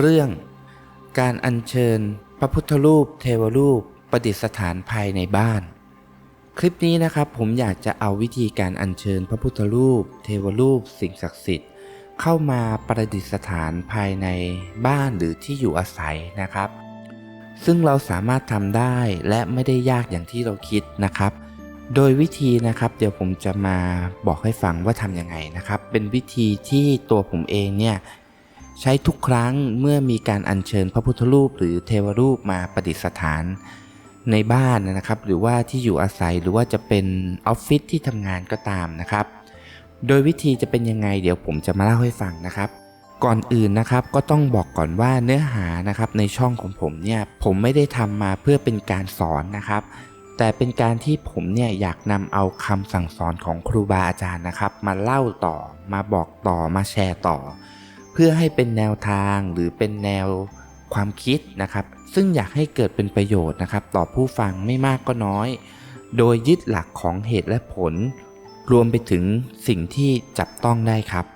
เรื่อง การอัญเชิญ พระพุทธรูป เทวรูป ประดิษฐานภายในบ้าน คลิปนี้นะครับผมอยากจะเอาวิธีการอัญเชิญพระพุทธรูป เทวรูป สิ่งศักดิ์สิทธิ์ เข้ามาประดิษฐานภายในบ้านหรือที่อยู่อาศัยนะครับ ซึ่งเราสามารถทำได้และไม่ได้ยากอย่างที่เราคิดนะครับโดยวิธีนะครับเดี๋ยวผมจะมาบอกให้ฟังว่าทำยังไงนะครับ เป็นวิธีที่ตัวผมเองเนี่ย ใช้ทุกครั้งเมื่อมีการอัญเชิญพระพุทธรูปหรือเทวรูปมาประดิษฐาน ในบ้านนะครับ หรือว่าที่อยู่อาศัยหรือว่าจะเป็นออฟฟิศที่ทำงานก็ตามนะครับ โดยวิธีจะเป็นยังไงเดี๋ยวผมจะมาเล่าให้ฟังนะครับ ก่อนอื่นนะครับก็ต้องบอกก่อนว่าเนื้อหานะครับในช่องของผมเนี่ยผมไม่ได้ทำมาเพื่อเป็นการสอนนะครับ แต่เป็นการที่ผมเนี่ยอยากนำเอาคำสั่งสอนของครูบาอาจารย์นะครับ มาเล่าต่อมาบอกต่อมาแชร์ต่อ เพื่อให้เป็นแนวทางหรือเป็นแนวความคิดนะครับ ซึ่งอยากให้เกิดเป็นประโยชน์นะครับ ต่อผู้ฟังไม่มากก็น้อย โดยยึดหลักของเหตุและผล รวมไปถึงสิ่งที่จับต้องได้ครับ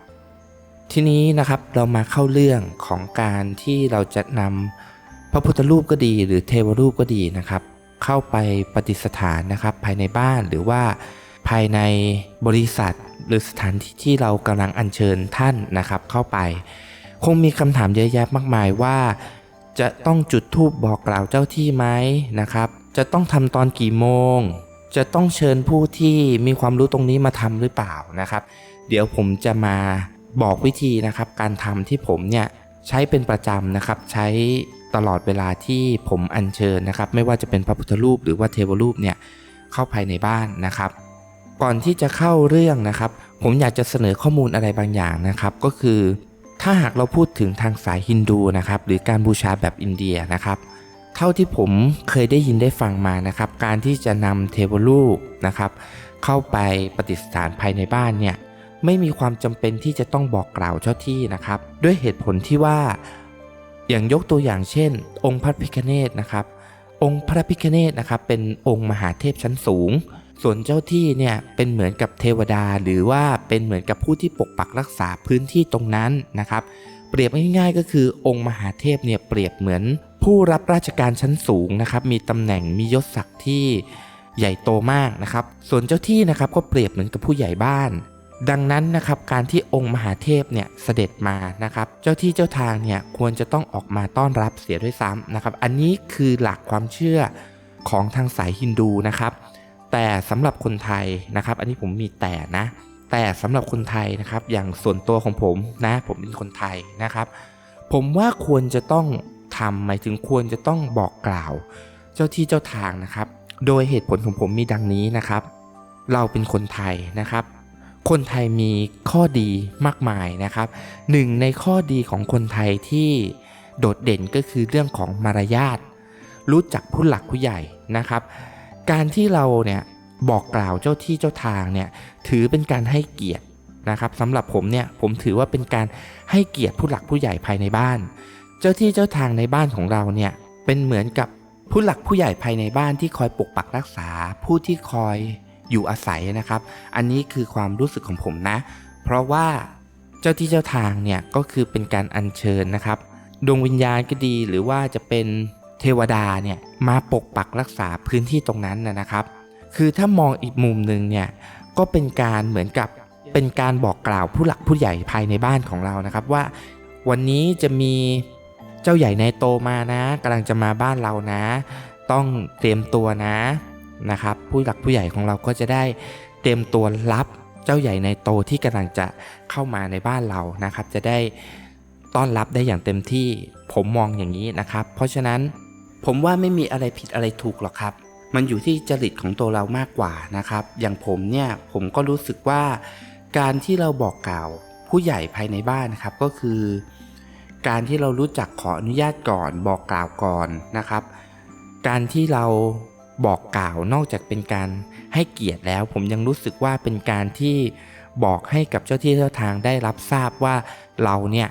ทีนี้นะครับเรามาเข้าเรื่องของการที่เราจะนำพระพุทธรูปก็ดี หรือเทวรูปก็ดีนะครับ เข้าไปปฏิสถานนะครับ ภายในบ้านหรือว่าภายในบริษัท หรือสถานที่ที่เรากำลังอัญเชิญท่านนะครับเข้าไป คงมีคำถามเยอะแยะมากมายว่า จะต้องจุดธูปบอกกล่าวเจ้าที่ไหมนะครับ จะต้องทำตอนกี่โมง จะต้องเชิญผู้ที่มีความรู้ตรงนี้มาทำหรือเปล่านะครับ เดี๋ยวผมจะมาบอกวิธีนะครับ การทำที่ผมเนี่ยใช้เป็นประจำนะครับใช้ตลอดเวลาที่ผมอัญเชิญนะครับ ไม่ว่าจะเป็นพระพุทธรูปหรือว่าเทวรูปเนี่ยเข้าภายในบ้านนะครับ ก่อนที่จะเข้าเรื่องนะครับ ผมอยากจะเสนอข้อมูลอะไรบางอย่างนะครับ ก็คือ ถ้าหากเราพูดถึงทางสายฮินดูนะครับหรือการบูชาแบบอินเดียนะครับ เท่าที่ผมเคยได้ยินได้ฟังมานะครับ การที่จะนำเทวรูปนะครับ เข้าไปปฏิสถานภายในบ้านเนี่ยไม่มีความจำเป็นที่จะต้องบอกกล่าวเจ้าที่นะครับ ด้วยเหตุผลที่ว่าอย่างยกตัวอย่างเช่น องค์พระพิฆเนศนะครับ องค์พระพิฆเนศนะครับเป็นองค์มหาเทพชั้นสูง ส่วนเจ้าที่เนี่ยเป็นเหมือนกับเทวดา หรือว่าเป็นเหมือนกับผู้ที่ปกปักรักษาพื้นที่ตรงนั้นนะครับ เปรียบง่ายๆ ก็คือองค์มหาเทพเนี่ยเปรียบเหมือนผู้รับราชการชั้นสูงนะครับมีตำแหน่งมียศศักดิ์ที่ใหญ่โตมากนะครับ ส่วนเจ้าที่นะครับก็เปรียบเหมือนกับผู้ใหญ่บ้าน ดังนั้นนะครับการที่องค์มหาเทพเนี่ยเสด็จมานะครับ เจ้าที่เจ้าทางเนี่ยควรจะต้องออกมาต้อนรับเสียด้วยซ้ำนะครับ อันนี้คือหลักความเชื่อของทางสายฮินดูนะครับ แต่สำหรับคนไทยนะครับ อันนี้ผมมีแต่นะ แต่สำหรับคนไทยนะครับ อย่างส่วนตัวของผมนะ ผมเป็นคนไทยนะครับ ผมว่าควรจะต้องทำหมายถึงควรจะต้องบอกกล่าว เจ้าที่เจ้าทางนะครับ โดยเหตุผลของผมมีดังนี้นะครับ เราเป็นคนไทยนะครับ คนไทยมีข้อดีมากมายนะครับหนึ่งในข้อดีของคนไทยที่โดดเด่นก็คือเรื่องของมารยาทรู้จักผู้หลักผู้ใหญ่นะครับ การที่เราเนี่ยบอกกล่าวเจ้าที่เจ้าทางเนี่ยถือเป็นการให้เกียรตินะครับสำหรับผมเนี่ยผมถือว่าเป็นการให้เกียรติผู้หลักผู้ใหญ่ภายในบ้าน เจ้าที่เจ้าทางในบ้านของเราเนี่ยเป็นเหมือนกับผู้หลักผู้ใหญ่ภายในบ้านที่คอยปกปักรักษา ผู้ที่คอยอยู่อาศัยนะครับ อันนี้คือความรู้สึกของผมนะ เพราะว่าเจ้าที่เจ้าทางเนี่ยก็คือเป็นการอัญเชิญนะครับ ดวงวิญญาณก็ดีหรือว่าจะเป็น เทวดาเนี่ยมาปกปักรักษาพื้นที่ตรงนั้นนะครับ คือถ้ามองอีกมุมหนึ่งเนี่ยก็เป็นการเหมือนกับเป็นการบอกกล่าวผู้หลักผู้ใหญ่ภายในบ้านของเรานะครับ ว่าวันนี้จะมีเจ้าใหญ่ในโตมานะกำลังจะมาบ้านเรานะ ต้องเตรียมตัวนะนะครับ ผู้หลักผู้ใหญ่ของเราก็จะได้เตรียมตัวรับเจ้าใหญ่ในโตที่กำลังจะเข้ามาในบ้านเรานะครับ จะได้ต้อนรับได้อย่างเต็มที่ผมมองอย่างนี้นะครับ เพราะฉะนั้น ผมว่าไม่มีอะไรผิดอะไรถูกหรอกครับ มันอยู่ที่จริตของตัวเรามากกว่านะครับ อย่างผมเนี่ยผมก็รู้สึกว่า การที่เราบอกกล่าวผู้ใหญ่ภายในบ้านนะครับก็คือ การที่เรารู้จักขออนุญาตก่อนบอกกล่าวก่อนนะครับ การที่เราบอกกล่าวนอกจากเป็นการให้เกียรติแล้ว ผมยังรู้สึกว่าเป็นการที่บอกให้กับเจ้าที่เจ้าทางได้รับทราบว่าเราเนี่ย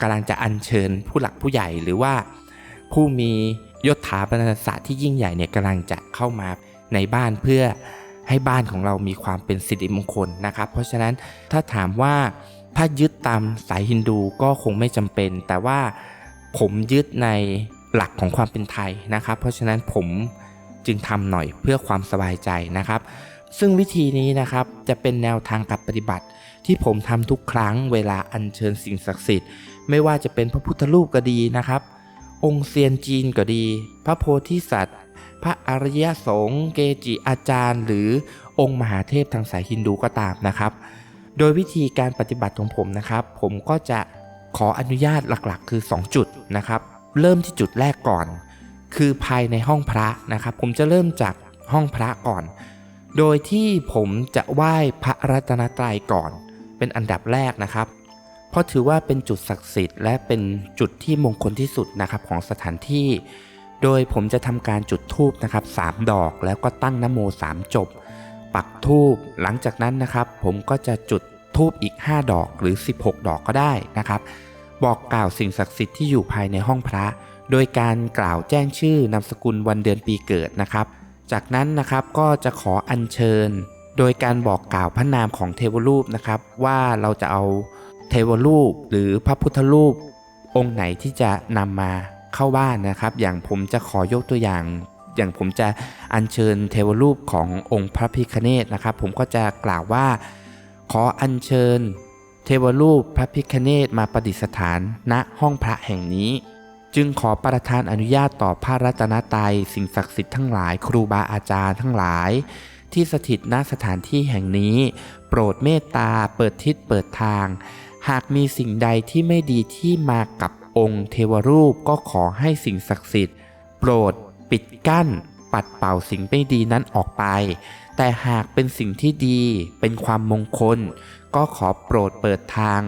กำลังจะอัญเชิญผู้หลักผู้ใหญ่หรือว่าผู้มี ยศถาบรรดาศักดิ์ที่ยิ่งใหญ่เนี่ยกำลังจะเข้ามาในบ้านเพื่อให้บ้านของเรามีความเป็นสิริมงคลนะครับ เพราะฉะนั้นถ้าถามว่าถ้ายึดตามสายฮินดูก็คงไม่จำเป็น แต่ว่าผมยึดในหลักของความเป็นไทยนะครับ เพราะฉะนั้นผมจึงทำหน่อยเพื่อความสบายใจนะครับ ซึ่งวิธีนี้นะครับจะเป็นแนวทางการปฏิบัติ ที่ผมทำทุกครั้งเวลาอัญเชิญสิ่งศักดิ์สิทธิ์ ไม่ว่าจะเป็นพระพุทธรูปก็ดีนะครับ องค์เซียนจีนก็ดี พระโพธิสัตว์ พระอริยสงฆ์เกจิอาจารย์ หรือองค์มหาเทพทางสายฮินดูก็ตามนะครับ โดยวิธีการปฏิบัติของผมนะครับ ผมก็จะขออนุญาตหลักๆ คือ 2 จุดนะครับ เริ่มที่จุดแรกก่อน คือภายในห้องพระนะครับ ผมจะเริ่มจากห้องพระก่อน โดยที่ผมจะไหว้พระรัตนตรัยก่อน เป็นอันดับแรกนะครับ เพราะถือว่าเป็นจุดศักดิ์สิทธิ์และเป็นจุดที่มงคลที่สุดนะครับของสถานที่ โดยผมจะทำการจุดธูปนะครับ3ดอกแล้วก็ตั้งนโม3จบ ปักธูปหลังจากนั้นนะครับ ผมก็จะจุดธูปอีก 5 ดอกหรือ 16 ดอกก็ได้นะครับ บอกกล่าวสิ่งศักดิ์สิทธิ์ที่อยู่ภายในห้องพระ โดยการกล่าวแจ้งชื่อนามสกุลวันเดือนปีเกิดนะครับ จากนั้นนะครับก็จะขออัญเชิญ โดยการบอกกล่าวพระนามของเทวรูปนะครับ ว่าเราจะเอา เทวรูปหรือพระพุทธรูป องค์ไหนที่จะนำมาเข้าบ้านนะครับ อย่างผมจะขอยกตัวอย่าง อย่างผมจะอัญเชิญเทวรูปขององค์พระพิคเนตนะครับ ผมก็จะกล่าวว่า ขออัญเชิญ เทวรูปพระพิคเนตมาประดิษฐาน ณห้องพระแห่งนี้ จึงขอประทานอนุญาตต่อพระรัตนตรัยสิ่งศักดิ์สิทธิ์ทั้งหลาย ครูบาอาจารย์ทั้งหลาย ที่สถิตณสถานที่แห่งนี้ โปรดเมตตาเปิดทิศเปิดทาง หากมีสิ่งใดที่ไม่ดีที่มากับองค์เทวรูปก็ขอให้สิ่งศักดิ์สิทธิ์ โปรดปิดกั้น ปัดเป่าสิ่งไม่ดีนั้นออกไป แต่หากเป็นสิ่งที่ดีเป็นความมงคล ก็ขอโปรดเปิดทาง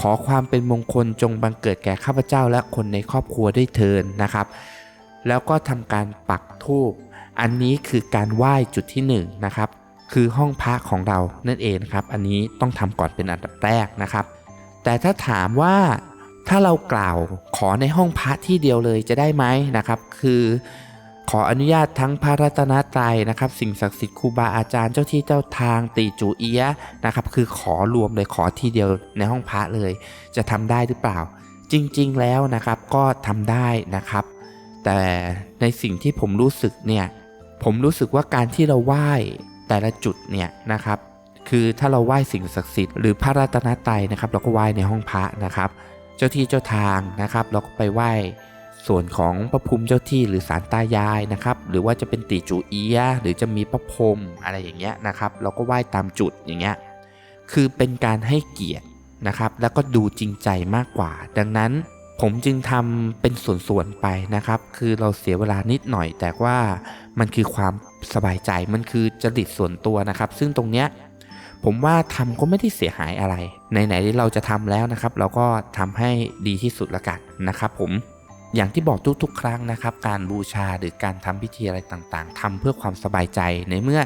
ขอความเป็นมงคลจงบังเกิดแก่ข้าพเจ้าและคนในครอบครัวด้วยเทินนะครับ แล้วก็ทำการปักธูป อันนี้คือการไหว้จุดที่1นงนะครับคือห้องพระของเรานั่นเองนะครับอันนี้ต้องทำก่อนเป็นอันดับแรกนะครับ แต่ถ้าถามว่าถ้าเรากล่าวขอในห้องพระที่เดียวเลยจะได้ไหมนะครับ คือขออนุญาตทั้งพระรัตนตรัยนะครับ สิ่งศักดิ์สิทธิ์ครูบาอาจารย์เจ้าที่เจ้าทางตีจูเอียนะครับ คือขอรวมเลยขอทีเดียวในห้องพระเลย จะทำได้หรือเปล่า จริงๆแล้วนะครับก็ทำได้นะครับ แต่ในสิ่งที่ผมรู้สึกเนี่ย ผมรู้สึกว่าการที่เราไหว้แต่ละจุดเนี่ยนะครับ คือถ้าเราไหว้สิ่งศักดิ์สิทธิ์หรือพระรัตนตรัยนะครับ เราก็ไหว้ในห้องพระนะครับ เจ้าที่เจ้าทางนะครับ เราก็ไปไหว้ส่วนของพระภูมิเจ้าที่หรือสารตายายนะครับ หรือว่าจะเป็นติจูเอียหรือจะมีพระพรมอะไรอย่างเงี้ยนะครับ เราก็ไหว้ตามจุดอย่างเงี้ยคือเป็นการให้เกียรตินะครับ แล้วก็ดูจริงใจมากกว่า ดังนั้น ผมจึงทำเป็นส่วนๆไปนะครับ คือเราเสียเวลานิดหน่อย แต่ว่ามันคือความสบายใจมันคือจริตส่วนตัวนะครับ ซึ่งตรงเนี้ยผมว่าทำก็ไม่ได้เสียหายอะไรไหนๆที่เราจะทำแล้วนะครับ เราก็ทำให้ดีที่สุดละกันนะครับ ผมอย่างที่บอกทุกๆ ครั้งนะครับ การบูชาหรือการทำพิธีอะไรต่างๆทำเพื่อความสบายใจในเมื่อ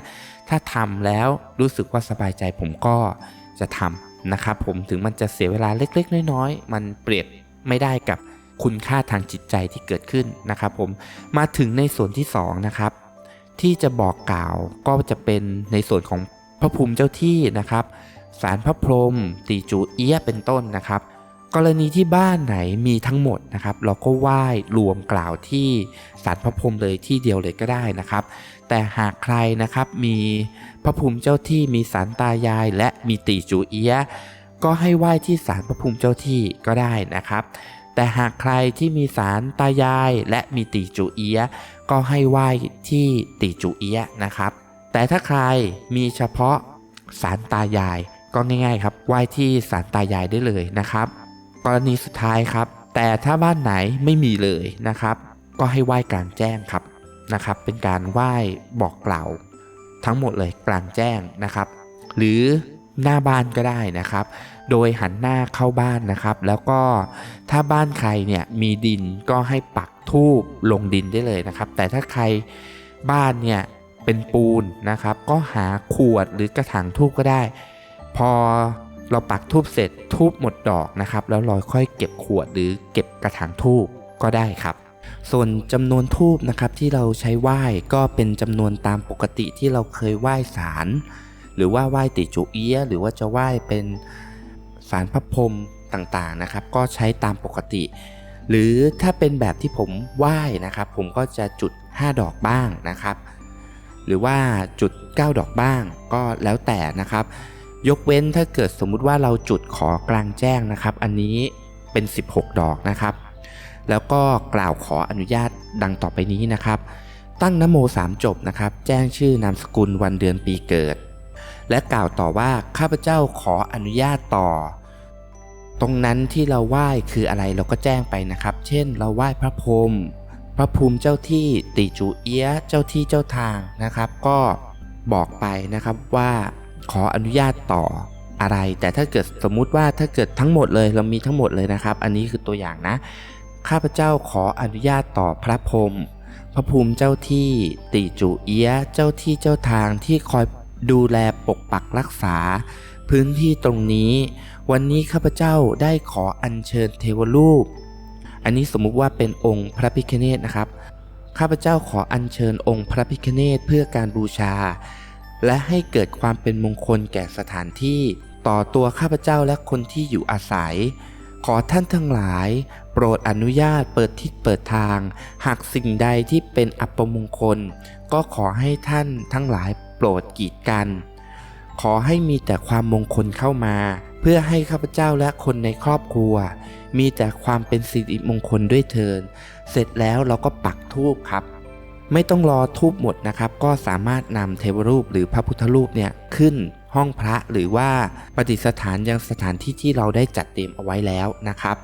ถ้าทำแล้วรู้สึกว่าสบายใจผมก็จะทำนะครับ ผมถึงมันจะเสียเวลาเล็ก ๆ น้อยๆ มันเปรียบ ไม่ได้กับคุณค่าทางจิตใจที่เกิดขึ้นนะครับผมมาถึงในส่วนที่สองนะครับที่จะบอกกล่าวก็จะเป็นในส่วนของพระภูมิเจ้าที่นะครับสารพระพรหมตีจูเอียเป็นต้นนะครับ กรณีที่บ้านไหนมีทั้งหมดนะครับ เราก็ไหว้รวมกล่าวที่สารพระพรหมเลยที่เดียวเลยก็ได้นะครับ แต่หากใครนะครับมีพระภูมิเจ้าที่มีสารตายาย และมีตีจูเอียะ ก็ให้ไหว้ที่สารพระภูมิเจ้าที่ก็ได้นะครับ แต่หากใครที่มีสารตายายและมีตีจูเอียะก็ให้ไหว้ที่ตีจูเอียะนะครับ แต่ถ้าใครมีเฉพาะสารตายายก็ง่ายๆครับไหว้ที่สารตายายได้เลยนะครับ กรณีสุดท้ายครับ แต่ถ้าบ้านไหนไม่มีเลยนะครับ ก็ให้ไหว้กลางแจ้งครับนะครับ เป็นการไหว้บอกกล่าว ทั้งหมดเลยกลางแจ้งนะครับ หรือ หน้าบ้านก็ได้นะครับ โดยหันหน้าเข้าบ้านนะครับ แล้วก็ถ้าบ้านใครเนี่ยมีดินก็ให้ปักทูบลงดินได้เลยนะครับ แต่ถ้าใครบ้านเนี่ยเป็นปูนนะครับ ก็หาขวดหรือกระถางทูบก็ได้ พอเราปักทูบเสร็จทูบหมดดอกนะครับ แล้วเราค่อยเก็บขวดหรือเก็บกระถางทูบก็ได้ครับ ส่วนจำนวนทูบนะครับที่เราใช้ไหว้ก็เป็นจำนวนตามปกติที่เราเคยไหว้สาร หรือว่าไหว้ติจุเอียหรือว่าจะไหว้เป็นสารพระพรมต่างๆนะครับ ก็ใช้ตามปกติ หรือถ้าเป็นแบบที่ผมไหว้นะครับ ผมก็จะจุด 5 ดอกบ้างนะครับ หรือว่าจุด 9 ดอกบ้างก็แล้วแต่นะครับ ยกเว้นถ้าเกิดสมมุติว่าเราจุดขอกลางแจ้งนะครับ อันนี้เป็น 16 ดอกนะครับ แล้วก็กล่าวขออนุญาตดังต่อไปนี้นะครับ ตั้งนโมสามจบนะครับ แจ้งชื่อนามสกุลวันเดือนปีเกิด และกล่าวต่อว่าข้าพเจ้าขออนุญาตต่อ ตรงนั้นที่เราไหว้คืออะไรเราก็แจ้งไปนะครับ เช่น เราไหว้พระพรหมพระภูมิเจ้าที่ติจูเอียะเจ้าที่เจ้าทางนะครับ ก็บอกไปนะครับว่าขออนุญาตต่ออะไร แต่ถ้าเกิดสมมุติว่าถ้าเกิดทั้งหมดเลยเรามีทั้งหมดเลยนะครับ อันนี้คือตัวอย่างนะ ข้าพเจ้าขออนุญาตต่อพระพรหมพระภูมิเจ้าที่ติจูเอียะเจ้าที่เจ้าทางที่คอย ดูแลปกปักรักษา พื้นที่ตรงนี้ วันนี้ข้าพเจ้าได้ขออัญเชิญเทวรูป อันนี้สมมุติว่าเป็นองค์พระพิฆเนศนะครับ ข้าพเจ้าขออัญเชิญองค์พระพิฆเนศเพื่อการบูชา และให้เกิดความเป็นมงคลแก่สถานที่ ต่อตัวข้าพเจ้าและคนที่อยู่อาศัย ขอท่านทั้งหลาย โปรดอนุญาตเปิดทิศเปิดทาง หากสิ่งใดที่เป็นอัปมงคล ก็ขอให้ท่านทั้งหลาย โปรดกีดกัน ขอให้มีแต่ความมงคลเข้ามา เพื่อให้ข้าพเจ้าและคนในครอบครัว มีแต่ความเป็นสิริมงคลด้วยเทิน เสร็จแล้วเราก็ปักธูปครับ ไม่ต้องรอทูบหมดนะครับ ก็สามารถนำเทวรูปหรือพระพุทธรูปเนี่ยขึ้นห้องพระหรือว่าประดิษฐานยังสถานที่ที่เราได้จัดเตรียมเอาไว้แล้วนะครับ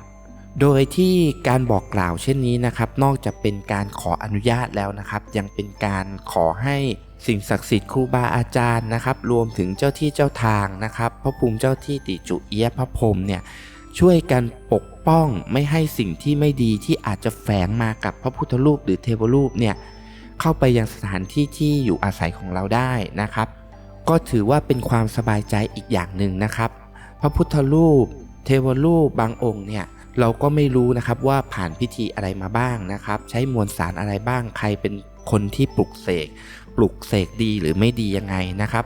โดยที่การบอกกล่าวเช่นนี้นะครับ นอกจากเป็นการขออนุญาตแล้วนะครับ ยังเป็นการขอให้ สิ่งศักดิ์สิทธิ์ครูบาอาจารย์นะครับ รวมถึงเจ้าที่เจ้าทางนะครับพระภูมิเจ้าที่ติจุเอียพระพรมเนี่ยช่วยกันปกป้องไม่ให้สิ่งที่ไม่ดีที่อาจจะแฝงมากับพระพุทธรูปหรือเทวรูปเนี่ยเข้าไปยังสถานที่ที่อยู่อาศัยของเราได้นะครับ ก็ถือว่าเป็นความสบายใจอีกอย่างหนึ่งนะครับ พระพุทธรูป เทวรูปบางองค์เนี่ยเราก็ไม่รู้นะครับว่าผ่านพิธีอะไรมาบ้างนะครับ ใช้มวลสารอะไรบ้างใครเป็นคนที่ปลุกเสก ปลุกเสกดีหรือไม่ดียังไงนะครับ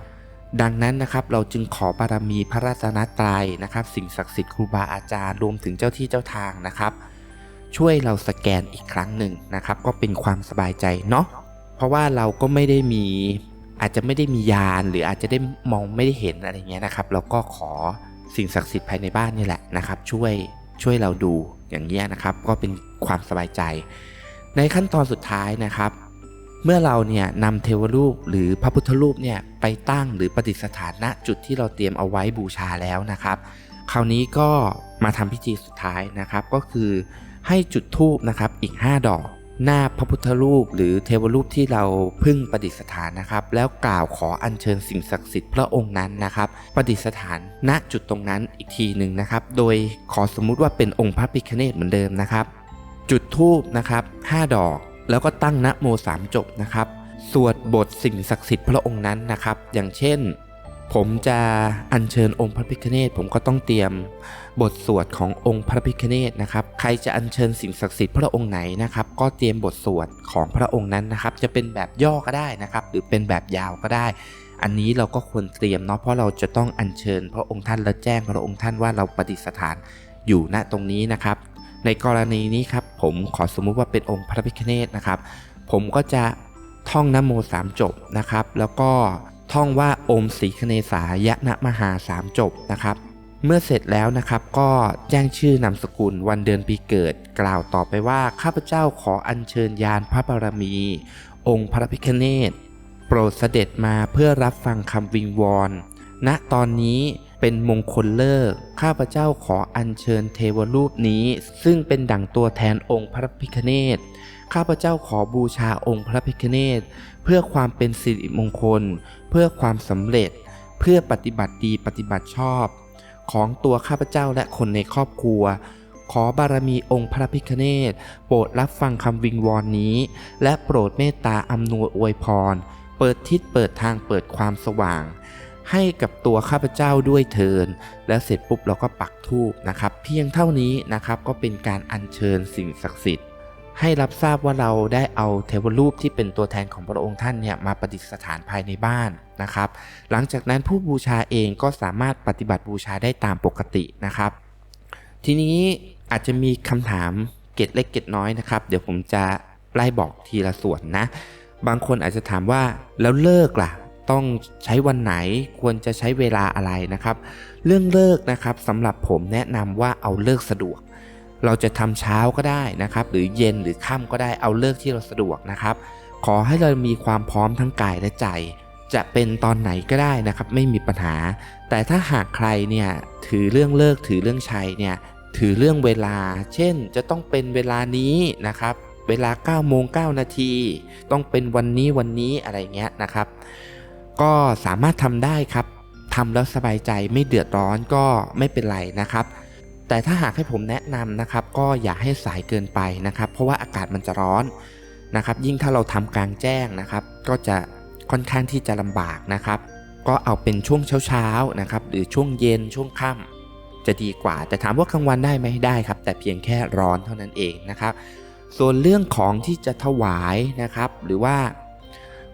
ดังนั้นนะครับเราจึงขอบารมีพระรัตนตรัยนะครับ สิ่งศักดิ์สิทธิ์ครูบาอาจารย์รวมถึงเจ้าที่เจ้าทางนะครับ ช่วยเราสแกนอีกครั้งหนึ่งนะครับ ก็เป็นความสบายใจเนาะเพราะว่าเราก็ไม่ได้มีอาจจะไม่ได้มียานหรืออาจจะได้มองไม่ได้เห็นอะไรเงี้ยนะครับ เราก็ขอสิ่งศักดิ์สิทธิ์ภายในบ้านนี่แหละนะครับ ช่วยช่วยเราดูอย่างเงี้ยนะครับ ก็เป็นความสบายใจ ในขั้นตอนสุดท้ายนะครับ เมื่อเราเนี่ยนำเทวรูปหรือพระพุทธรูปเนี่ยไปตั้งหรือประดิษฐานณจุดที่เราเตรียมเอาไว้บูชาแล้วนะครับ คราวนี้ก็มาทำพิธีสุดท้ายนะครับ ก็คือให้จุดธูปนะครับอีก 5 ดอก หน้าพระพุทธรูป หรือเทวรูปที่เราพึ่งประดิษฐานนะครับ แล้วกล่าวขออัญเชิญสิ่งศักดิ์สิทธิ์พระองค์นั้นนะครับ ประดิษฐานณจุดตรงนั้นอีกทีหนึ่งนะครับ โดยขอสมมุติว่าเป็นองค์พระพิฆเนศเหมือนเดิมนะครับ จุดธูปนะครับ5ดอก แล้วก็ตั้งนะโมสามจบนะครับ สวดบทสิ่งศักดิ์สิทธิ์พระองค์นั้นนะครับ อย่างเช่น ผมจะอัญเชิญองค์พระพิฆเนศผมก็ต้องเตรียมบทสวดขององค์พระพิฆเนศนะครับ ใครจะอัญเชิญสิ่งศักดิ์สิทธิ์พระองค์ไหนนะครับ ก็เตรียมบทสวดของพระองค์นั้นนะครับ จะเป็นแบบย่อก็ได้นะครับ หรือเป็นแบบยาวก็ได้อันนี้เราก็ควรเตรียมเนาะเพราะเราจะต้องอัญเชิญพระองค์ท่านและแจ้งพระองค์ท่านว่าเราประดิษฐานอยู่ณตรงนี้นะครับ ในกรณีนี้ครับผมขอสมมุติว่าเป็นองค์พระพิฆเนศนะครับ ผมก็จะท่องนโมสามจบนะครับ แล้วก็ท่องว่าอมสีคเนสายะนะมหาสามจบนะครับ เมื่อเสร็จแล้วนะครับก็แจ้งชื่อนามสกุลวันเดือนปีเกิด กล่าวต่อไปว่าข้าพเจ้าขออัญเชิญยานพระบารมี องค์พระพิฆเนศโปรดเสด็จมาเพื่อรับฟังคำวิงวอนณตอนนี้ เป็นมงคลเลิกข้าพเจ้าขออัญเชิญเทวรูปนี้ ซึ่งเป็นดั่งตัวแทนองค์พระพิฆเนศข้าพเจ้าขอบูชาองค์พระพิฆเนศเพื่อความเป็นสิริมงคล เพื่อความสำเร็จ เพื่อปฏิบัติดีปฏิบัติชอบ ของตัวข้าพเจ้าและคนในครอบครัว ขอบารมีองค์พระพิฆเนศโปรดรับฟังคำวิงวอนนี้ และโปรดเมตตาอำนวยอวยพร เปิดทิศเปิดทางเปิดความสว่าง ให้กับตัวข้าพเจ้าด้วยเทิน แล้วเสร็จปุ๊บเราก็ปักธูปนะครับ เพียงเท่านี้นะครับก็เป็นการอัญเชิญสิ่งศักดิ์สิทธิ์ให้รับทราบว่าเราได้เอาเทวรูปที่เป็นตัวแทนของพระองค์ท่านเนี่ยมาประดิษฐานภายในบ้านนะครับ หลังจากนั้นผู้บูชาเองก็สามารถปฏิบัติบูชาได้ตามปกตินะครับ ทีนี้อาจจะมีคำถามเกร็ดเล็กเกร็ดน้อยนะครับ เดี๋ยวผมจะไล่บอกทีละส่วนนะ บางคนอาจจะถามว่าแล้วเลิกล่ะ ต้องใช้วันไหนควรจะใช้เวลาอะไรนะครับ เรื่องเลิกนะครับสำหรับผมแนะนำว่าเอาเลิกสะดวก เราจะทำเช้าก็ได้นะครับ หรือเย็นหรือค่ำก็ได้เอาเลิกที่เราสะดวกนะครับ ขอให้เรามีความพร้อมทั้งกายและใจ จะเป็นตอนไหนก็ได้นะครับ ไม่มีปัญหา แต่ถ้าหากใครเนี่ยถือเรื่องเลิกถือเรื่องชัยเนี่ยถือเรื่องเวลา เช่น จะต้องเป็นเวลานี้นะครับ เวลา9โมง9นาที ต้องเป็นวันนี้วันนี้อะไรเงี้ยนะครับ ก็สามารถทำได้ครับทำแล้วสบายใจไม่เดือดร้อนก็ไม่เป็นไรนะครับ แต่ถ้าหากให้ผมแนะนำนะครับ ก็อย่าให้สายเกินไปนะครับ เพราะว่าอากาศมันจะร้อนนะครับ ยิ่งถ้าเราทำกลางแจ้งนะครับ ก็จะค่อนข้างที่จะลำบากนะครับ ก็เอาเป็นช่วงเช้าๆนะครับ หรือช่วงเย็นช่วงค่ำจะดีกว่า แต่ถามว่ากลางวันได้ไหมได้ครับ แต่เพียงแค่ร้อนเท่านั้นเองนะครับ ส่วนเรื่องของที่จะถวายนะครับ หรือว่า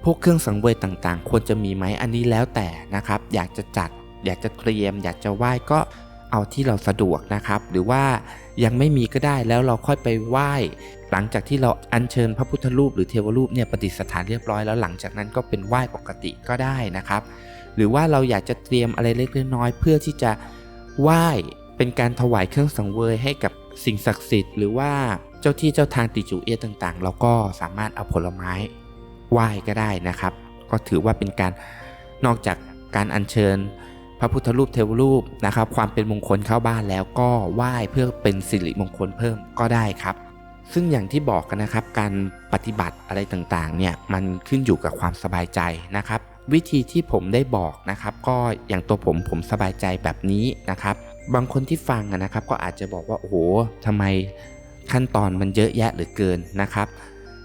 พวกเครื่องสังเวยต่างๆ ควรจะมีไหมอันนี้แล้วแต่นะครับ อยากจะจัด อยากจะเตรียม อยากจะไหว้ก็เอาที่เราสะดวกนะครับ หรือว่ายังไม่มีก็ได้แล้วเราค่อยไปไหว้ หลังจากที่เราอัญเชิญพระพุทธรูปหรือเทวรูปเนี่ยประดิษฐานเรียบร้อยแล้วหลังจากนั้นก็เป็นไหว้ปกติก็ได้นะครับ หรือว่าเราอยากจะเตรียมอะไรเล็กๆน้อยๆเพื่อที่จะไหว้เป็นการถวายเครื่องสังเวยให้กับสิ่งศักดิ์สิทธิ์หรือว่าเจ้าที่เจ้าทางติจูเอียต่างๆ เราก็สามารถเอาผลไม้ ไหว้ก็ได้นะครับ ก็ถือว่าเป็นการนอกจากการอัญเชิญ พระพุทธรูปเทวรูปนะครับ ความเป็นมงคลเข้าบ้านแล้วก็ไหว้เพื่อเป็นสิริมงคลเพิ่มก็ได้ครับ ซึ่งอย่างที่บอกกันนะครับ การปฏิบัติอะไรต่างๆเนี่ยมันขึ้นอยู่กับความสบายใจนะครับ วิธีที่ผมได้บอกนะครับ ก็อย่างตัวผมผมสบายใจแบบนี้นะครับ บางคนที่ฟังนะครับ ก็อาจจะบอกว่าโอ้โหทำไมขั้นตอนมันเยอะแยะเหลือเกินนะครับ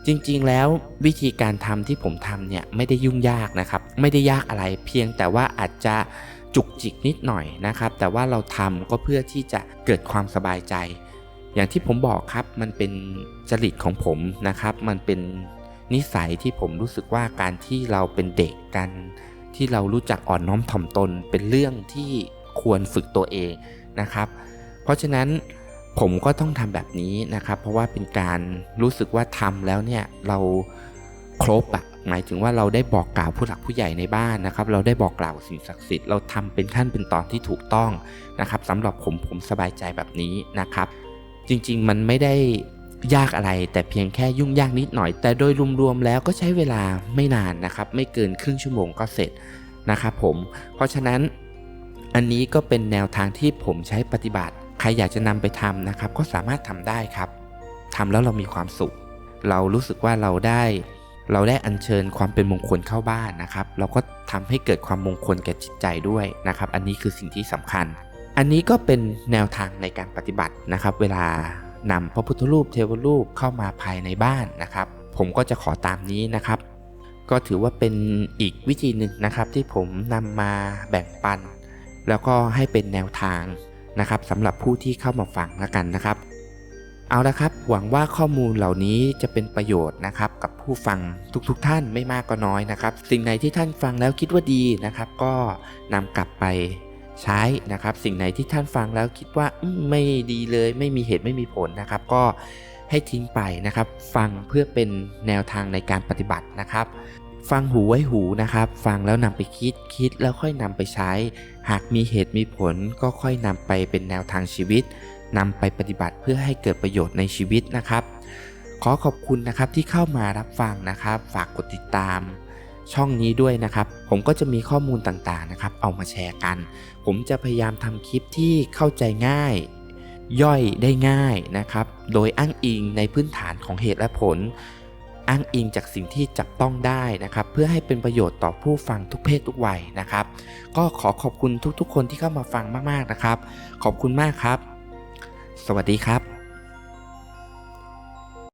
จริงๆ แล้ววิธีการทำที่ผมทำเนี่ยไม่ได้ยุ่งยากนะครับ ไม่ได้ยากอะไรเพียงแต่ว่าอาจจะจุกจิกนิดหน่อยนะครับ แต่ว่าเราทำก็เพื่อที่จะเกิดความสบายใจ อย่างที่ผมบอกครับมันเป็นจริตของผมนะครับ มันเป็นนิสัยที่ผมรู้สึกว่าการที่เราเป็นเด็กกัน ที่เรารู้จักอ่อนน้อมถ่อมตนเป็นเรื่องที่ควรฝึกตัวเองนะครับ เพราะฉะนั้น ผมก็ต้องทำแบบนี้นะครับ เพราะว่าเป็นการรู้สึกว่าทำแล้วเนี่ยเราครบอะหมายถึงว่าเราได้บอกกล่าวผู้หลักผู้ใหญ่ในบ้านนะครับ เราได้บอกกล่าวสิ่งศักดิ์สิทธิ์เราทำเป็นขั้นเป็นตอนที่ถูกต้องนะครับสำหรับผมผมสบายใจแบบนี้นะครับ จริงๆมันไม่ได้ยากอะไร แต่เพียงแค่ยุ่งยากนิดหน่อย แต่โดยรวมๆแล้วก็ใช้เวลาไม่นานนะครับ ไม่เกินครึ่งชั่วโมงก็เสร็จนะครับผมเพราะฉะนั้นอันนี้ก็เป็นแนวทางที่ผมใช้ปฏิบัติ ใครอยากจะนำไปทำนะครับ ก็สามารถทำได้ครับทำแล้วเรามีความสุข เรารู้สึกว่าเราได้ เราได้อัญเชิญความเป็นมงคลเข้าบ้านนะครับ เราก็ทำให้เกิดความมงคลแก่จิตใจด้วยนะครับ อันนี้คือสิ่งที่สำคัญ อันนี้ก็เป็นแนวทางในการปฏิบัตินะครับ เวลานำพระพุทธรูปเทวรูปเข้ามาภายในบ้านนะครับ ผมก็จะขอตามนี้นะครับ ก็ถือว่าเป็นอีกวิธีหนึ่งนะครับที่ผมนำมาแบ่งปัน แล้วก็ให้เป็นแนวทาง นะครับสำหรับผู้ที่เข้ามาฟังแล้วกันนะครับ เอาละครับ หวังว่าข้อมูลเหล่านี้จะเป็นประโยชน์นะครับกับผู้ฟังทุกๆทท่านไม่มากก็น้อยนะครับ สิ่งไหนที่ท่านฟังแล้วคิดว่าดีนะครับ ก็นำกลับไปใช้นะครับ สิ่งไหนที่ท่านฟังแล้วคิดว่าไม่ดีเลย ไม่มีเหตุไม่มีผลนะครับ ก็ให้ทิ้งไปนะครับ ฟังเพื่อเป็นแนวทางในการปฏิบัตินะครับ ฟังหูไว้หูนะครับ ฟังแล้วนำไปคิดคิดแล้วค่อยนำไปใช้ หากมีเหตุมีผลก็ค่อยนำไปเป็นแนวทางชีวิตนำไปปฏิบัติเพื่อให้เกิดประโยชน์ในชีวิตนะครับ ขอขอบคุณนะครับที่เข้ามารับฟังนะครับ ฝากกดติดตาม ช่องนี้ด้วยนะครับ ผมก็จะมีข้อมูลต่างๆนะครับ เอามาแชร์กัน ผมจะพยายามทำคลิปที่เข้าใจง่าย ย่อยได้ง่ายนะครับ โดยอ้างอิงในพื้นฐานของเหตุและผล อ้างอิงจากสิ่งที่จับต้องได้นะครับ เพื่อให้เป็นประโยชน์ต่อผู้ฟังทุกเพศทุกวัยนะครับ ก็ขอขอบคุณทุกๆ คนที่เข้ามาฟังมากๆนะครับ ขอบคุณมากครับ สวัสดีครับ